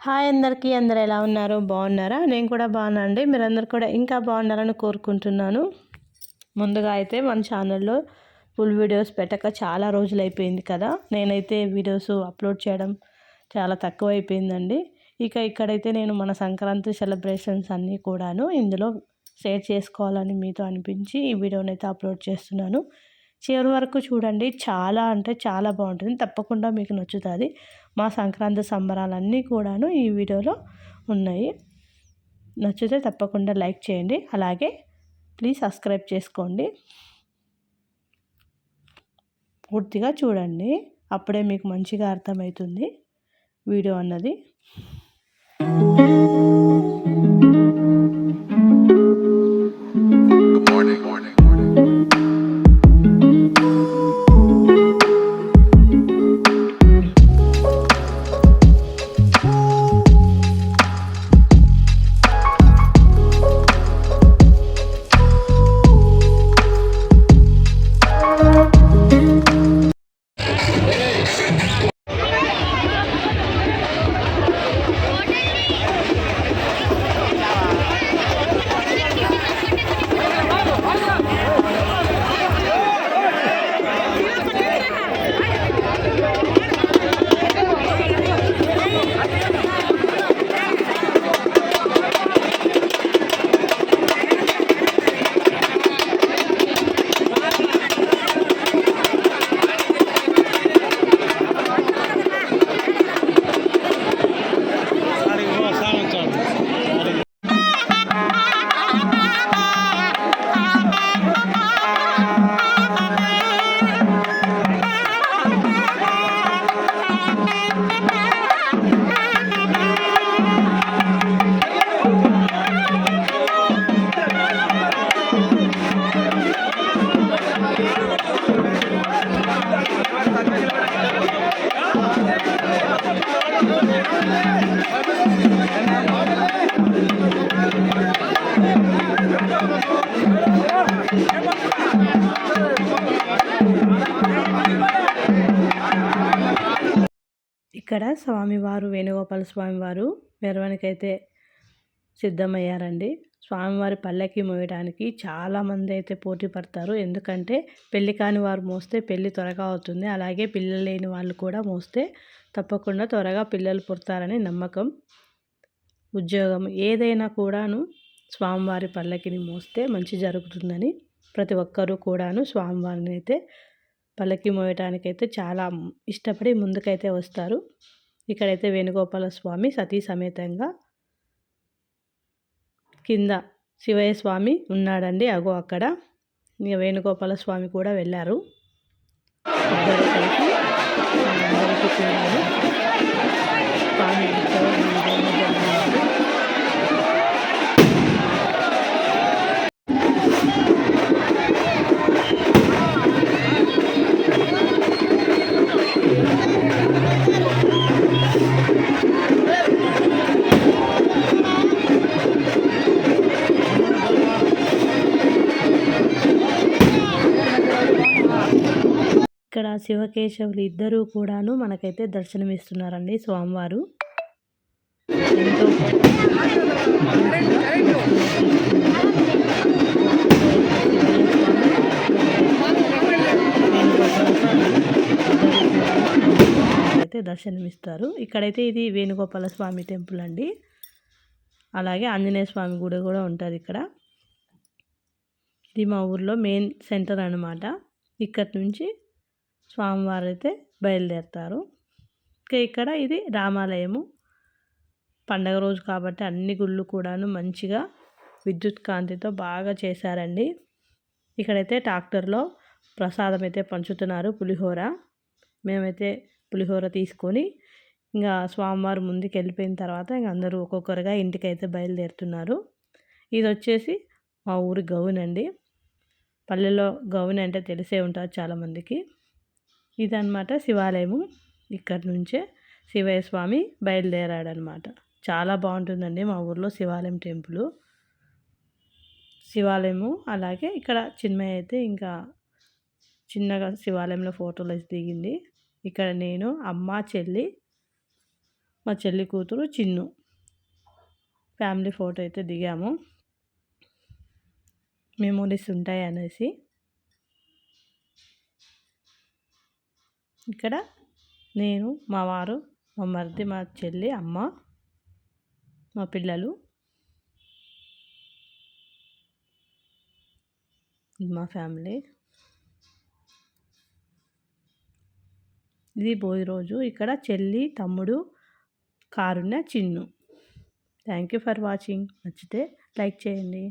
Hi అందరికీ అందరు ఎలా ఉన్నారు? బాగున్నారా? నేను కూడా బాగున్నా అండి. మీరందరూ కూడా ఇంకా బాగున్నారని కోరుకుంటున్నాను. ముందుగా అయితే మన ఛానల్లో ఫుల్ వీడియోస్ పెట్టక చాలా రోజులు అయిపోయింది కదా. నేనైతే వీడియోస్ అప్లోడ్ చేయడం చాలా తక్కువ అయిపోయిందండి ఇక ఇక్కడైతే నేను మన సంక్రాంతి సెలబ్రేషన్స్ అన్నీ కూడాను ఇందులో షేర్ చేసుకోవాలని మీతో అనిపించి ఈ వీడియోనైతే అయితే అప్లోడ్ చేస్తున్నాను. చివరి వరకు చూడండి. చాలా అంటే చాలా బాగుంటుంది. తప్పకుండా మీకు నచ్చుతుంది. మా సంక్రాంతి సంబరాలన్నీ కూడాను ఈ వీడియోలో ఉన్నాయి. నచ్చితే తప్పకుండా లైక్ చేయండి. అలాగే ప్లీజ్ సబ్స్క్రైబ్ చేసుకోండి. పూర్తిగా చూడండి. అప్పుడే మీకు మంచిగా అర్థమవుతుంది. వీడియో అన్నది. ఇక్కడ స్వామివారు వేణుగోపాల స్వామివారు మెరవనికైతే సిద్ధమయ్యారండి. స్వామివారి పల్లకి మోయడానికి చాలామంది అయితే పోటీ పడతారు. ఎందుకంటే పెళ్ళి కాని వారు మోస్తే పెళ్ళి త్వరగా అవుతుంది. అలాగే పిల్లలు లేని వాళ్ళు కూడా మోస్తే తప్పకుండా త్వరగా పిల్లలు పుడతారని నమ్మకం ఉద్యోగం ఏదైనా కూడాను స్వామివారి పల్లకిని మోస్తే మంచి జరుగుతుందని ప్రతి ఒక్కరూ కూడాను స్వామివారిని అయితే పల్లకి మోయటానికైతే చాలా ఇష్టపడి ముందుకైతే వస్తారు. ఇక్కడైతే వేణుగోపాల స్వామి సతీ సమేతంగా కింద శివయ్య స్వామి ఉన్నాడండి. అగో అక్కడ. ఇక వేణుగోపాల స్వామి కూడా వెళ్ళారు. శివకేశవులు ఇద్దరూ కూడాను మనకైతే దర్శనమిస్తున్నారండి స్వామివారు. అయితే దర్శనమిస్తారు. ఇక్కడైతే ఇది వేణుగోపాల స్వామి టెంపుల్ అండి. అలాగే ఆంజనేయ స్వామి గుడి కూడా ఉంటుంది ఇక్కడ. ఇది మా ఊర్లో మెయిన్ సెంటర్ అనమాట ఇక్కడి నుంచి స్వామివారు అయితే బయలుదేరుతారు. ఇంకా ఇక్కడ ఇది రామాలయము. పండగ రోజు కాబట్టి అన్ని గుళ్ళు కూడాను మంచిగా విద్యుత్ కాంతితో బాగా చేశారండి. ఇక్కడైతే ట్రాక్టర్లో ప్రసాదం అయితే పంచుతున్నారు పులిహోర. మేమైతే పులిహోర తీసుకొని ఇంకా స్వామివారు ముందుకు వెళ్ళిపోయిన తర్వాత ఇంక అందరూ ఒక్కొక్కరుగా ఇంటికైతే బయలుదేరుతున్నారు. ఇది వచ్చేసి మా ఊరి గౌన్ అండి పల్లెలో గౌన్ అంటే తెలిసే ఉంటుంది చాలామందికి. ఇదనమాట శివాలయము. ఇక్కడ నుంచే శివయ్య స్వామి బయలుదేరాడనమాట చాలా బాగుంటుందండి మా ఊర్లో శివాలయం టెంపుల్. శివాలయము అలాగే ఇక్కడ చిన్మయ్య అయితే ఇంకా చిన్నగా శివాలయంలో ఫోటోలు అయితే దిగింది. ఇక్కడ నేను అమ్మ చెల్లి మా చెల్లి కూతురు చిన్ను ఫ్యామిలీ ఫోటో అయితే దిగాము. మెమోరీస్ ఉంటాయి అనేసి ఇక్కడ నేను మా వారు మా మరిది మా చెల్లి అమ్మ మా పిల్లలు మా ఫ్యామిలీ. ఇది భోజి రోజు. ఇక్కడ చెల్లి తమ్ముడు కారున్న Chinnu. Thank you for watching. నచ్చితే లైక్ చేయండి.